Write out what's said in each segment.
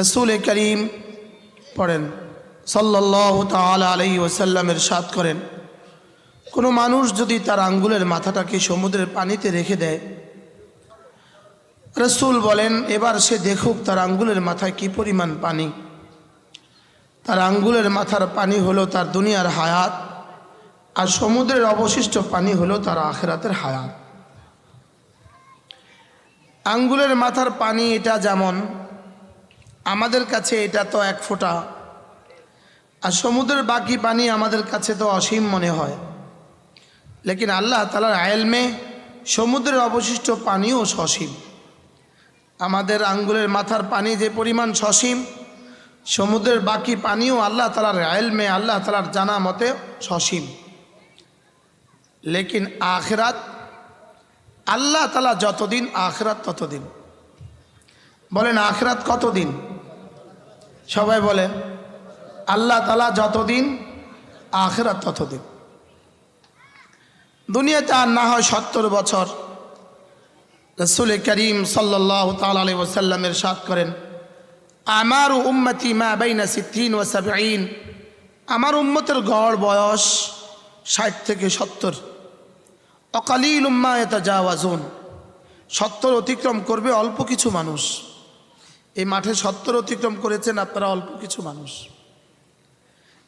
রসুল করিম পড়েন সাল্লাহ তাল আলাই ওসাল্লামের সাত করেন। কোনো মানুষ যদি তার আঙ্গুলের মাথাটাকে সমুদ্রের পানিতে রেখে দেয়, রসুল বলেন, এবার সে দেখুক তার আঙ্গুলের মাথায় কি পরিমাণ পানি। তার আঙ্গুলের মাথার পানি হলো তার দুনিয়ার হায়াত, আর সমুদ্রের অবশিষ্ট পানি হলো তার আখেরাতের হায়াত। আঙ্গুলের মাথার পানি এটা যেমন আমাদের কাছে এটা তো এক ফোঁটা। আর সমুদ্রের বাকি পানি আমাদের কাছে তো অসীম মনে হয়। লেকিন আল্লাহ তালার আয়েলমে সমুদ্রের অবশিষ্ট পানিও সসীম। আমাদের আঙ্গুলের মাথার পানি যে পরিমাণ সসীম, সমুদ্রের বাকি পানিও আল্লাহ তালার আয়েলমে আল্লাহ তালার জানা মতে সসীম। লেকিন আখরাত, আল্লাহ তালা যতদিন আখরাত ততদিন। বলেন আখরাত কতদিন? সবাই বলে আল্লাহ তালা যতদিন, আখরাত ততদিন। দুনিয়াতে আর না হয় সত্তর বছর। রসুল করিম সাল্লাহ তালি ওসাল্লামের সাত করেন, আমার উম্মতি মা বাইনা সিদ্দিন ও আমার উম্মতের গড় বয়স ষাট থেকে সত্তর। অকালিল উম্মা এটা যাওয়াজুন সত্তর অতিক্রম করবে অল্প কিছু মানুষ। এই মাঠে সত্তর অতিক্রম করেছেন আপনারা অল্প কিছু মানুষ।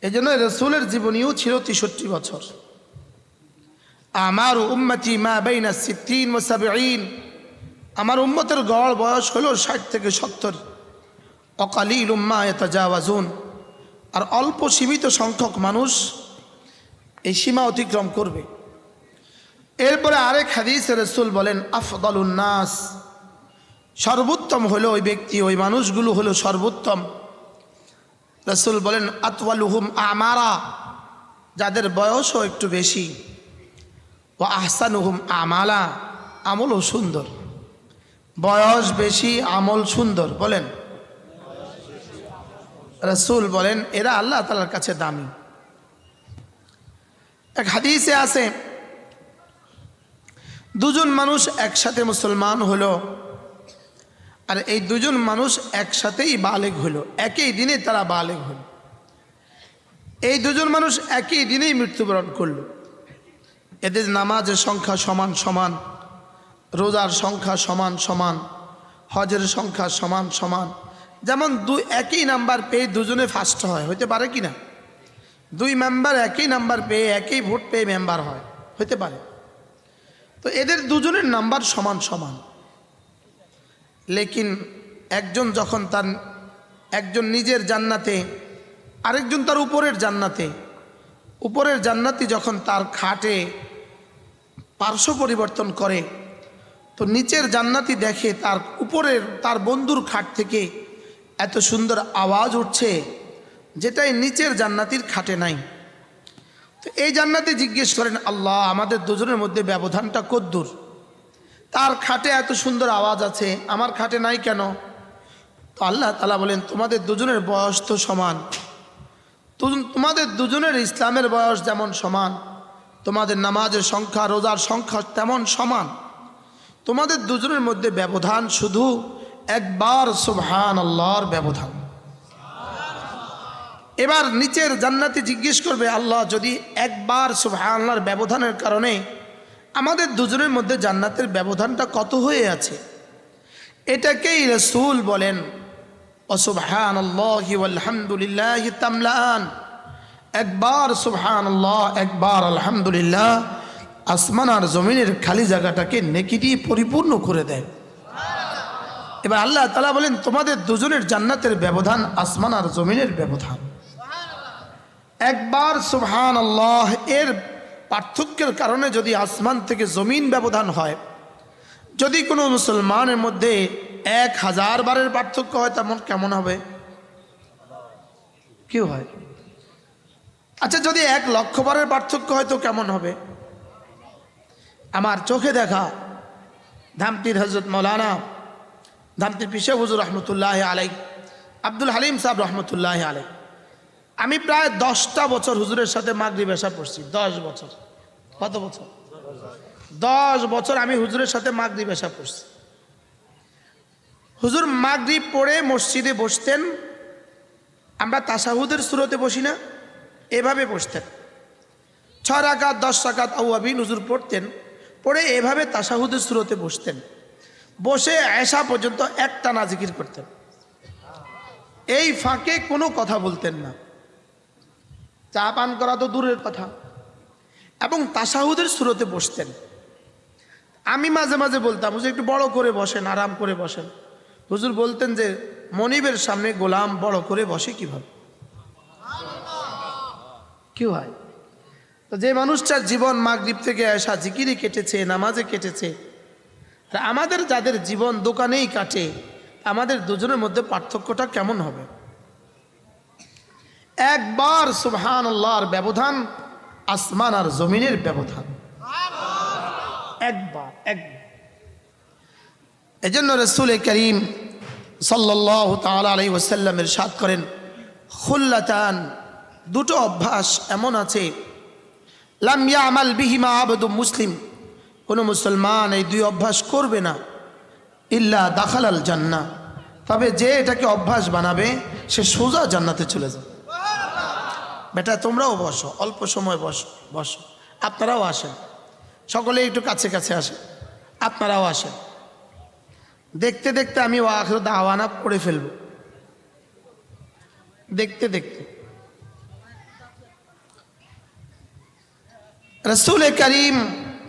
এই জন্য রসুলের জীবনীও ছিল তেষট্টি বছর। আমার উম্মতি মা বাইনা সিদ্দিন ও সাবঈন। আমার উম্মতের গড় বয়স হলো ষাট থেকে সত্তর। অকালিল উম্মা এটা যাওয়াজুন আর অল্প সীমিত সংখ্যক মানুষ এই সীমা অতিক্রম করবে। এরপরে আরেক হাদিস রসুল বলেন আফদল উন্নাস সর্বোত্তম হলো ওই ব্যক্তি, ওই মানুষগুলো হলো সর্বোত্তম। রসুল বলেন, আতওয়ালুহুম আমারা যাদের বয়সও একটু বেশি। ও আহসানুহুম আমালা আমলও সুন্দর। বয়স বেশি, আমল সুন্দর বলেন। রসুল বলেন, এরা আল্লাহ তালার কাছে দামি। এক হাদিসে আছে, দুজন মানুষ একসাথে মুসলমান হলো। আর এই দুজন মানুষ একসাথেই বালেগ হলো, একই দিনে তারা বালেগ হল। এই দুজন মানুষ একই দিনেই মৃত্যুবরণ করল। এদের নামাজের সংখ্যা সমান সমান, রোজার সংখ্যা সমান সমান, হজের সংখ্যা সমান সমান। যেমন দুই একই নাম্বার পেয়ে দুজনে ফার্স্ট হয় হতে পারে কি না? দুই মেম্বার একই নাম্বার পেয়ে একই ভোট পেয়ে মেম্বার হয় হতে পারে। তো এদের দুজনের নাম্বার সমান সমান। লেকিন একজন যখন তার একজন নিজের জান্নাতে, আরেকজন তার উপরের জান্নাতে, উপরের জান্নাতি যখন তার খাটে পার্শ্ব পরিবর্তন করে, তো নিচের জান্নাতি দেখে তার উপরের, তার বন্ধুর খাট থেকে এত সুন্দর আওয়াজ উঠছে যেটাই নিচের জান্নাতির খাটে নাই। তো এই জান্নাতি জিজ্ঞেস করেন, আল্লাহ, আমাদের দুজনের মধ্যে ব্যবধানটা কদ্দূর? তার খাটে এত সুন্দর আওয়াজ আছে, আমার খাটে নাই কেন? তো আল্লাহ তালা বলেন, তোমাদের দুজনের বয়স তো সমান। তোমাদের দুজনের ইসলামের বয়স যেমন সমান, তোমাদের নামাজের সংখ্যা, রোজার সংখ্যা তেমন সমান। তোমাদের দুজনের মধ্যে ব্যবধান শুধু একবার সুবহান আল্লাহর ব্যবধান। এবার নিচের জান্নাতি জিজ্ঞেস করবে, আল্লাহ যদি একবার সুবহান আল্লাহর ব্যবধানের কারণে আমাদের দুজনের মধ্যে জান্নাতের ব্যবধানটা কত হয়ে আছে? এটাকেই রসুল বলেন অসুবহান আলহামদুলিল্লাহ তামলান। একবার সুবহান আল্লাহ একবার আলহামদুলিল্লাহ, আসমান আর জমিনের খালি জায়গাটাকে নেকি পরিপূর্ণ করে দেয়। এবার আল্লাহ তালা বলেন, তোমাদের দুজনের জান্নাতের ব্যবধান আসমান আর জমিনের ব্যবধান। একবার সুবহান আল্লাহ এর পার্থক্যের কারণে যদি আসমান থেকে জমিন ব্যবধান হয়, যদি কোনো মুসলমানের মধ্যে এক হাজার বারের পার্থক্য হয়, তেমন কেমন হবে? কি হয়। আচ্ছা যদি এক লক্ষ বারের পার্থক্য হয়, তো কেমন হবে? আমার চোখে দেখা ধামতির হজরত মৌলানা, ধামতির পিসে হুজুর রহমতুল্লাহ আলাই আব্দুল হালিম সাহেব রহমতুল্লাহ আলাই আমি প্রায় দশটা বছর হুজুরের সাথে মাগরি বেশা পড়ছি, দশ বছর। কত বছর? দশ বছর আমি হুজুরের সাথে মাগরি বেশা পড়ছি। হুজুর মাগরিব পড়ে মসজিদে বসতেন, আমরা তাসাহুদের সুরতে বসি না, এভাবে বসতেন। ছ রাকাত, দশ রাকাত আউয়াবিন হুজুর পড়তেন, পড়ে এভাবে তাসাহুদের সুরতে বসতেন। বসে এসা পর্যন্ত একটা না জিকির করতেন। এই ফাঁকে কোনো কথা বলতেন না। চা পান করা তো দূরের কথা। এবং তাসাহুদের সুরতে বসতেন। আমি মাঝে মাঝে বলতাম, হুজুর, একটু বড় করে বসেন, আরাম করে বসেন। হুজুর বলতেন যে, মনিবের সামনে গোলাম বড় করে বসে কীভাবে? কি হয়? তো যে মানুষটার জীবন মাগরিব থেকে আসা জিকিরে কেটেছে, নামাজে কেটেছে আমাদের যাদের জীবন দোকানেই কাটে, আমাদের দুজনের মধ্যে পার্থক্যটা কেমন হবে? একবার সুবহান আল্লাহর ব্যবধান, আসমান আর জমিনের ব্যবধান। একবার একবার। এজন্য রসুল করিম সাল্লাহ তাল আলাই ওসাল্লামের সাত করেন, খুল্লাতান, দুটো অভ্যাস এমন আছে লামিয়া আমাল বিহিমা আবদু মুসলিম, কোনো মুসলমান এই দুই অভ্যাস করবে না, ইল্লা দাখালাল জান্না তবে যে এটাকে অভ্যাস বানাবে, সে সোজা জান্নাতে চলে যাবে। বেটা, তোমরাও বসো, অল্প সময় বসো বসো। আপনারাও আসেন। সকলে একটু কাছে কাছে আসেন। আপনারাও আসেন। দেখতে দেখতে আমি আখর দাওয়ানা পড়ে ফেলব। দেখতে দেখতে। রসুল করিম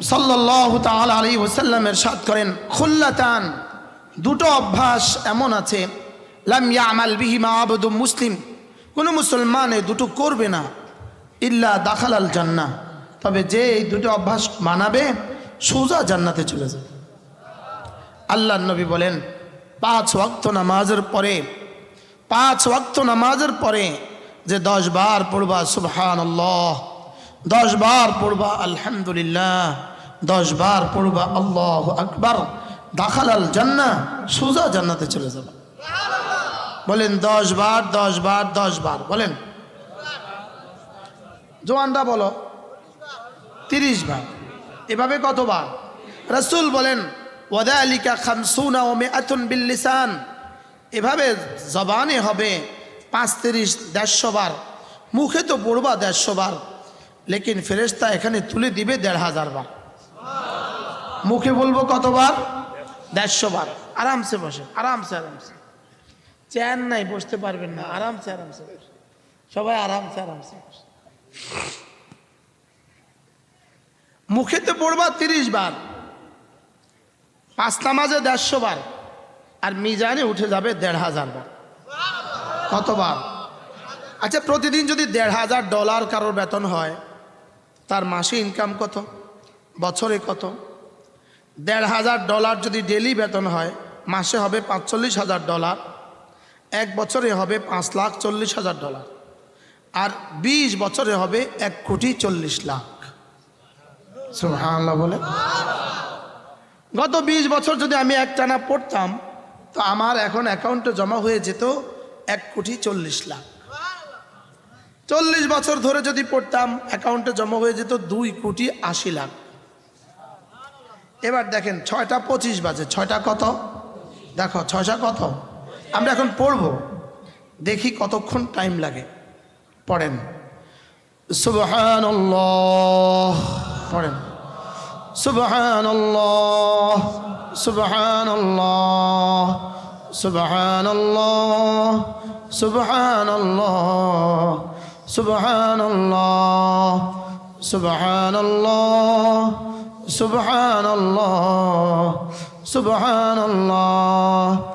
সাল্লাহ তাল আলী ওসাল্লামের সাদ করেন, খুল্লাতান, দুটো অভ্যাস এমন আছে লামিয়া আমাল বিহিমা আবদু মুসলিম। কোনো মুসলমান এই দুটো করবে না, ইল্লা দাখাল আল জান্না তবে যে এই দুটো অভ্যাস মানাবে, সোজা জান্নাতে চলে যাবে। আল্লাহ নবী বলেন, পাঁচ ওয়াক্ত নামাজের পরে, পাঁচ ওয়াক্ত নামাজের পরে যে দশ বার পড়বা সুবহান আল্লাহ দশ বার পড়বা, আলহামদুলিল্লাহ, দশ বার পড়বা, আল্লাহ আকবার দাখাল আল জান্না সোজা জান্নাতে চলে যাবে। বলেন দশ বার দশ বার দশ বার, বলেন। জোয়ানরা বলো, তিরিশ বার, এভাবে কতবার? রসুল বলেন, ওয়াদালিকা খামসুনা ও মেআতুন বিল্লিসান, এভাবে জবানে হবে পাঁচ তিরিশ দেড়শো বার, মুখে তো পড়বা দেড়শো বার, লেকিন ফেরেস্তা এখানে তুলে দিবে দেড় হাজার বার। মুখে বলব কতবার? দেড়শো বার। আরামসে বসে আরামসে আরামসে। চেয়ার নাই, বসতে পারবেন না। আরামসে আরামসে। সবাই আরামসে আরামসে। মুখেতে পড়বা তিরিশ বার, পাঁচ নামাজে দেড়শো বার, আর মিজানে উঠে যাবে দেড় হাজার বার। কতবার? আচ্ছা প্রতিদিন যদি দেড় হাজার ডলার কারোর বেতন হয়, তার মাসে ইনকাম কত? বছরে কত? দেড় হাজার ডলার যদি ডেলি বেতন হয়, মাসে হবে পাঁচচল্লিশ হাজার ডলার। এক বছরে হবে পাঁচ লাখ চল্লিশ হাজার ডলার। আর বিশ বছরে হবে এক কোটি চল্লিশ লাখ। সুবহানাল্লাহ বলে গত বিশ বছর যদি আমি একটানা পড়তাম, তো আমার এখন অ্যাকাউন্টে জমা হয়ে যেত এক কোটি চল্লিশ লাখ। চল্লিশ বছর ধরে যদি পড়তাম অ্যাকাউন্টে জমা হয়ে যেত দুই কোটি আশি লাখ। এবার দেখেন, ছয়টা পঁচিশ বাজে, ছয়টা কত? দেখো, ছয়টা কত? আমরা এখন পড়ব। দেখি কতক্ষণ টাইম লাগে। পড়েন। সুবহানাল্লাহ। পড়েন। সুবহানাল্লাহ। সুবহানাল্লাহ। সুবহানাল্লাহ। সুবহানাল্লাহ। সুবহানাল্লাহ। সুবহানাল্লাহ। সুবহানাল্লাহ। সুবহানাল্লাহ।